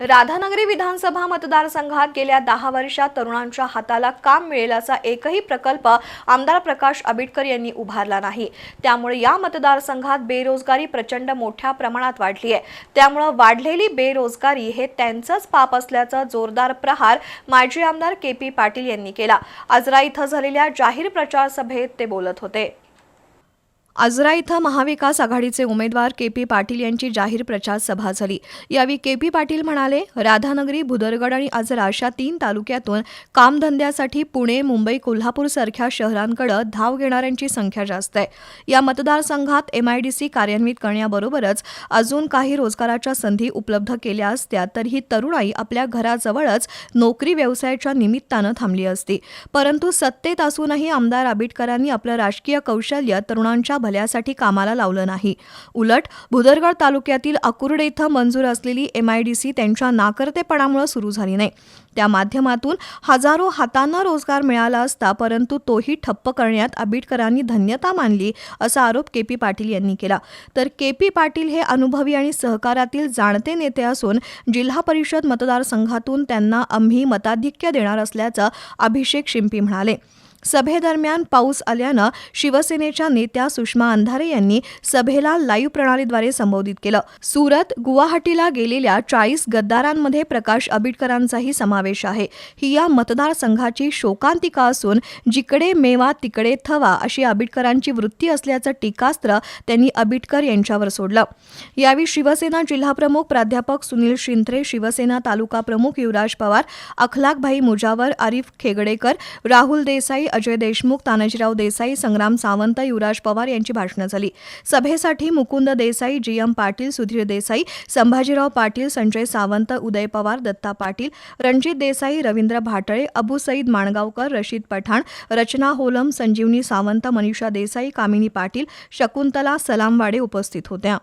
राधानगरी विधानसभा मतदारसंघात गेल्या दहा वर्षात तरुणांच्या हाताला काम मिळेलाचा एकही प्रकल्प आमदार प्रकाश आबिटकर यांनी उभारला नाही. त्यामुळे या मतदारसंघात बेरोजगारी प्रचंड मोठ्या प्रमाणात वाढली आहे. त्यामुळं वाढलेली बेरोजगारी हे त्यांचंच पाप असल्याचा जोरदार प्रहार माजी आमदार के पी पाटील यांनी केला. आजरा इथं झालेल्या जाहीर प्रचार सभेत ते बोलत होते. आजरा इथं महाविकास आघाडीचे उमेदवार के पी पाटील यांची जाहीर प्रचार सभा झाली. यावेळी के पी पाटील म्हणाले राधानगरी भुदरगड आणि आजरा अशा तीन तालुक्यातून कामधंद्यासाठी पुणे मुंबई कोल्हापूर सारख्या शहरांकडे धाव घेणाऱ्यांची संख्या जास्त आहे. या मतदारसंघात एमआयडीसी कार्यान्वित करण्याबरोबरच अजून काही रोजगाराच्या संधी उपलब्ध केल्या असत्या तर ही तरुणाई आपल्या घराजवळच नोकरी व्यवसायाच्या निमित्तानं थांबली असती. परंतु सत्तेत असूनही आमदार आबिटकरांनी आपलं राजकीय कौशल्य तरुणांच्या भल्यासाठी कामाला लावलं नाही. उलट भुदरगड तालुक्यातील अकुर्डे इथं मंजूर असलेली एमआयडीसी त्यांच्या नाकर्तेपणामुळे सुरू झाली नाही. त्या माध्यमातून हजारो हातांना रोजगार मिळाला असता परंतु तोही ठप्प करण्यात आबिटकरांनी धन्यता मानली असा आरोप के पी पाटील यांनी केला. तर के पी पाटील हे अनुभवी आणि सहकारातील जाणते नेते असून जिल्हा परिषद मतदारसंघातून त्यांना आम्ही मताधिक्य देणार असल्याचं अभिषेक शिंपी म्हणाले. सभेदरम्यान पाऊस आल्यानं शिवसेनेच्या नेत्या सुषमा अंधारे यांनी सभेला लाईव्ह प्रणालीद्वारे संबोधित केलं. सुरत गुवाहाटीला गेलेल्या चाळीस गद्दारांमध्ये प्रकाश आबिटकरांचाही समावेश आहे. ही या मतदारसंघाची शोकांतिका असून जिकडे मेवा तिकडे थवा अशी आबिटकरांची वृत्ती असल्याचं टीकास्त्र त्यांनी आबिटकर यांच्यावर सोडलं. यावेळी शिवसेना जिल्हाप्रमुख प्राध्यापक सुनील शिंत्रे शिवसेना तालुका प्रमुख युवराज पवार अखलाकभाई मुजावर आरिफ खेगडेकर राहुल देसाई अजय देशमुख तानाजीराव देसाई संग्राम सावंत युवराज पवार यांची भाषणं झाली. सभेसाठी मुकुंद देसाई जी एम पाटील सुधीर देसाई संभाजीराव पाटील संजय सावंत उदय पवार दत्ता पाटील रणजित देसाई रवींद्र भाटळे अबू सईद माणगावकर रशीद पठाण रचना होलम संजीवनी सावंत मनीषा देसाई कामिनी पाटील शकुंतला सलामवाडे उपस्थित होत्या.